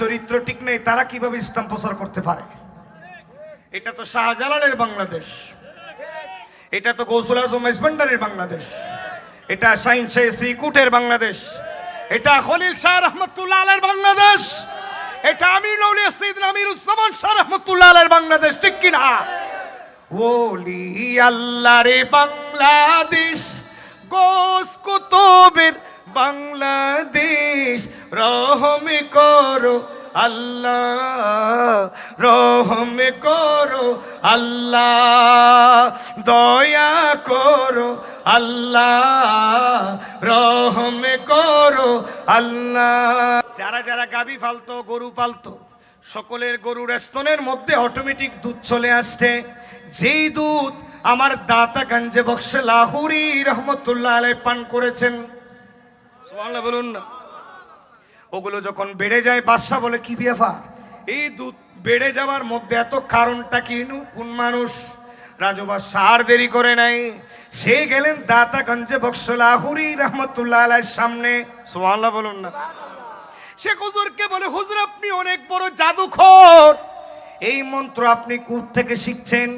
চরিত্র ঠিক নেই, তারা কীভাবে ইসলাম প্রচার করতে পারে? এটা তো শাহজালালের বাংলাদেশ। এটা তো গৌসুল আজম মেজবান্ডারের বাংলাদেশ। এটা শাহিন শাহ শ্রীকুটের বাংলাদেশ। এটা খলিল শাহ রহমতুল্লাহ আলের বাংলাদেশ। এটা আমির লৌলিয়া সৈয়দ আমিরুজ্জামান শাহ রহমতুল্লাহ আলের বাংলাদেশ, ঠিক কিনা ওলি আল্লাহ রে বাংলাদেশ গোস কুতুবের বাংলাদেশ। রহমে করো আল্লাহ, রহমে করো আল্লাহ, দয়া করো আল্লাহ, রহমে করো আল্লাহ। যারা যারা গাবি ফালতো, গরু পালতো, সকলের গরুর স্তনের মধ্যে অটোমেটিক দুধ চলে আসছে। যেই দুধ আমার দাতা গঞ্জে বক্সে লাহুরি রহমতুল্লাহ আলাই পান করেছেন। বলুন না। ওগুলো যখন বেড়ে যায় বাদশা বলে, কি ব্যাপার? এই দুধ বেড়ে যাওয়ার মধ্যে এত কারণটা কি নু কোন মানুষ? রাজবা সার দেরি করে নাই। সে গেলেন দাতাগঞ্জে বক্সলাহুরি রহমতুল্লাহ আলাইর সামনে। সুবহানাল্লাহ বলুন না। সে হুজুরকে বলে, হুজুর, আপনি অনেক বড় জাদুকর। এই মন্ত্র আপনি কুত থেকে শিখছেন?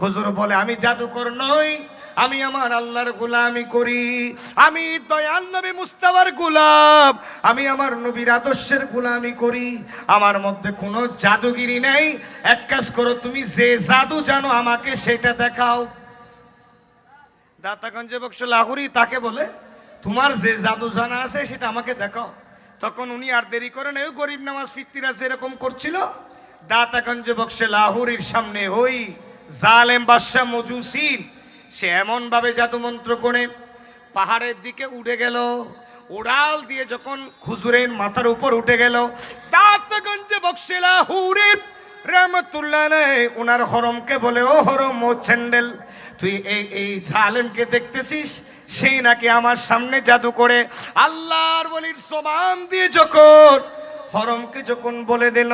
হুজুর বলে, আমি জাদুকর নই আমি আমার আল্লাহর গোলামি করি। আমি দয়াল নবী মুস্তাবার গোলাম। আমি আমার নবীর আদর্শের গোলামি করি। আমার মধ্যে কোনো জাদুগিরি নেই। এক কাজ করো, তুমি যে জাদু জানো আমাকে সেটা দেখাও। দাতাগঞ্জে বক্স লাহুরি তাকে বলে, তোমার যে জাদু জানা আছে সেটা আমাকে দেখাও। তখন উনি আর দেরি করেন ওই গরিব নামাজ ফিত্তিরা যেরকম করছিল, দাতাগঞ্জে বক্সে লাহুরির সামনে হই জালেম বাদশাহ মজুসিন সে এমন ভাবে জাদু করে পাহাড়ের দিকে উঠে গেল। উড়াল দিয়ে যখন খুজুরের মাথার উপর উঠে গেল, দাতাগঞ্জে বক্সে লাহুরি রহমতুল্লাহ ওনার হরমকে বলে, ও হরম, ও ছেন্ডেল তুই এই এই জালেমকে দেখতেছিস? সেই নাকি আমার সামনে জাদু করে। আল্লাহর বলির সমান দিয়ে যখন হরমকে যখন বলে দিল,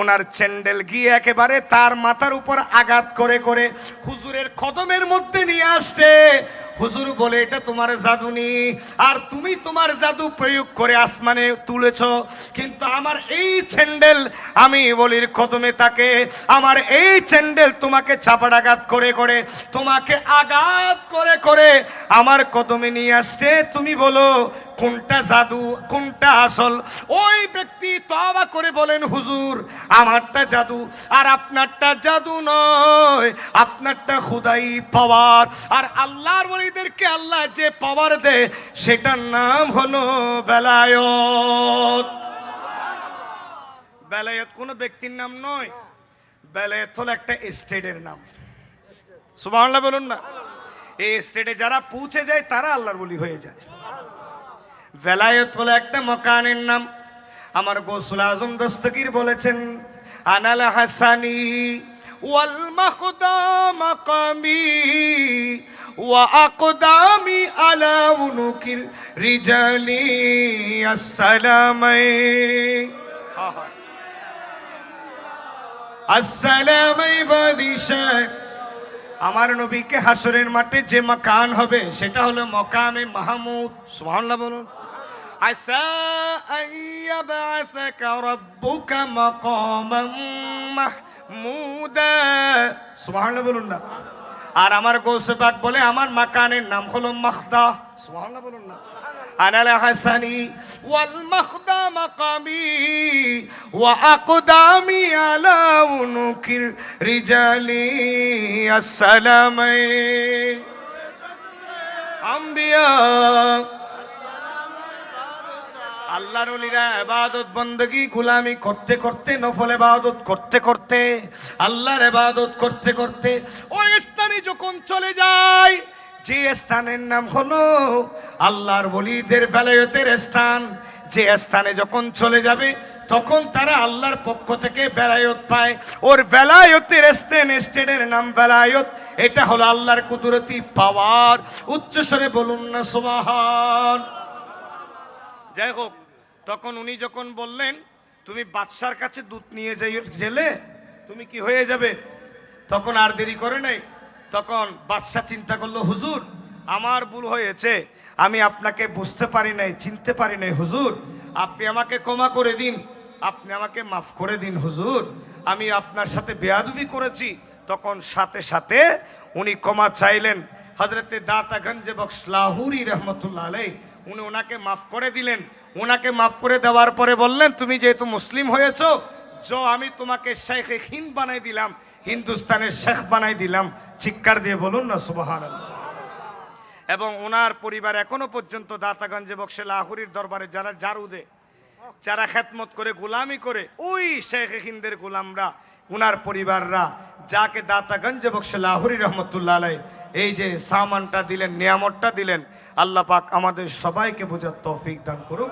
ওনার চ্যান্ডেল গিয়ে একেবারে তার মাথার উপর আঘাত করে করে হুজুরের কদমের মধ্যে নিয়ে আসছে। হুজুর বলে, এটা তোমার জাদুনি আর তুমি তোমার জাদু প্রয়োগ করে আসমানে তুলেছ। কিন্তু আমার এই চ্যান্ডেল, আমি বলির কদমে তাকে, আমার এই চ্যান্ডেল তোমাকে চাপাডাঘাত করে করে, তোমাকে আঘাত করে করে আমার কদমে নিয়ে আসছে। তুমি বলো কোনটা জাদু, কোনটা আসল? ওই ব্যক্তি তবা করে বলেন, হুজুর, আমারটা জাদু আর আপনারটা জাদু নয়। আপনারটা খুদাই পাওয়ার। আর আল্লাহর বলিদেরকে আল্লাহ যে পাওয়ার দেয়, সেটার নাম হলো বেলায়ত। বেলায়ত কোনো ব্যক্তির নাম নয়। বেলায়ত হলো একটা স্টেটের নাম। সুবহানাল্লাহ বলুন না। এই স্টেটে যারা পৌঁছে যায়, তারা আল্লাহর বলি হয়ে যায়। ভেলায়ত হলো একটা মকানের নাম। আমার গোসুল আজম দস্তগীর বলেছেন, আনাল হাসানি ওয়াল মাকদাম মাকামি ওয়া আকদামি আলা উনুকির রিজালি আসসালামাই। আসসালামাই বাদিশায় আমার নবীকে হাসরের মাঠে যে মাকান হবে, সেটা হলো মকামে মাহমুদ। সুবহানাল্লাহ বলুন। আসা আইয়াবাসাকা রাব্বুকা মাকামান মাহমুদা সুবহানাল্লাহ বলুন না আর আমার গৌসে পাক বলে আমার মাকানের নাম হলো মাখদা সুবহানাল্লাহ বলুন না أنا الحسني والمخدى مقامي وأقدامي على عنق الرجال السلام أنبياء আল্লাহর অলিরা এবাদত বন্দগি গুলামি করতে করতে, নফল এবাদত করতে করতে, আল্লাহর এবাদত করতে করতে, ওই স্থানে যখন চলে যায়, যে স্থানের নাম হলো আল্লাহর বলিদের বেলায়তের স্থান। যে স্থানে যখন চলে যাবে, তখন তারা আল্লাহর পক্ষ থেকে বেলায়ত পায়। ওর বেলায়তের স্থান স্টেডের নাম বেলায়ত। এটা হলো আল্লাহর কুদরতি পাওয়ার। উচ্চস্বরে বলুন না, সোবাহান। যাই হোক তখন উনি যখন বললেন, তুমি বাদশার কাছে দুধ নিয়ে যাই জেলে তুমি কি হয়ে যাবে? তখন আর দেরি করে নাই। তখন বাদশা চিন্তা করল, হুজুর, আমার ভুল হয়েছে। আমি আপনাকে বুঝতে পারি নাই, চিনতে পারি নাই, হুজুর। আপনি আমাকে ক্ষমা করে দিন। আপনি আমাকে মাফ করে দিন, হুজুর। আমি আপনার সাথে বেয়াদবি করেছি। তখন সাথে সাথে উনি ক্ষমা চাইলেন। হজরতে দাতা গঞ্জে বক্স লাহুরি রহমতুল্লাহ আলাই উনি ওনাকে মাফ করে দিলেন। ওনাকে মাফ করে দেওয়ার পরে বললেন, তুমি যেহেতু মুসলিম হয়েছো যো আমি তোমাকে শেখ হিন্দ বানাই দিলাম, হিন্দুস্তানের শেখ বানাই দিলাম। চিৎকার দিয়ে বলুন না সুবাহান এবং ওনার পরিবার এখনও পর্যন্ত দাতাগঞ্জে বক্সে লাহুরির দরবারে, যারা জারুদে, যারা খেতমত করে, গোলামি করে, ওই শেখ হিন্দের গোলামরা, উনার পরিবাররা, যাকে দাতাগঞ্জে বক্সে লাহুরি রহমতুল্লাহ আলাই এই যে সামানটা দিলেন নিয়ামতটা দিলেন আল্লাহ পাক আমাদের সবাইকে বোঝার তৌফিক দান করুক।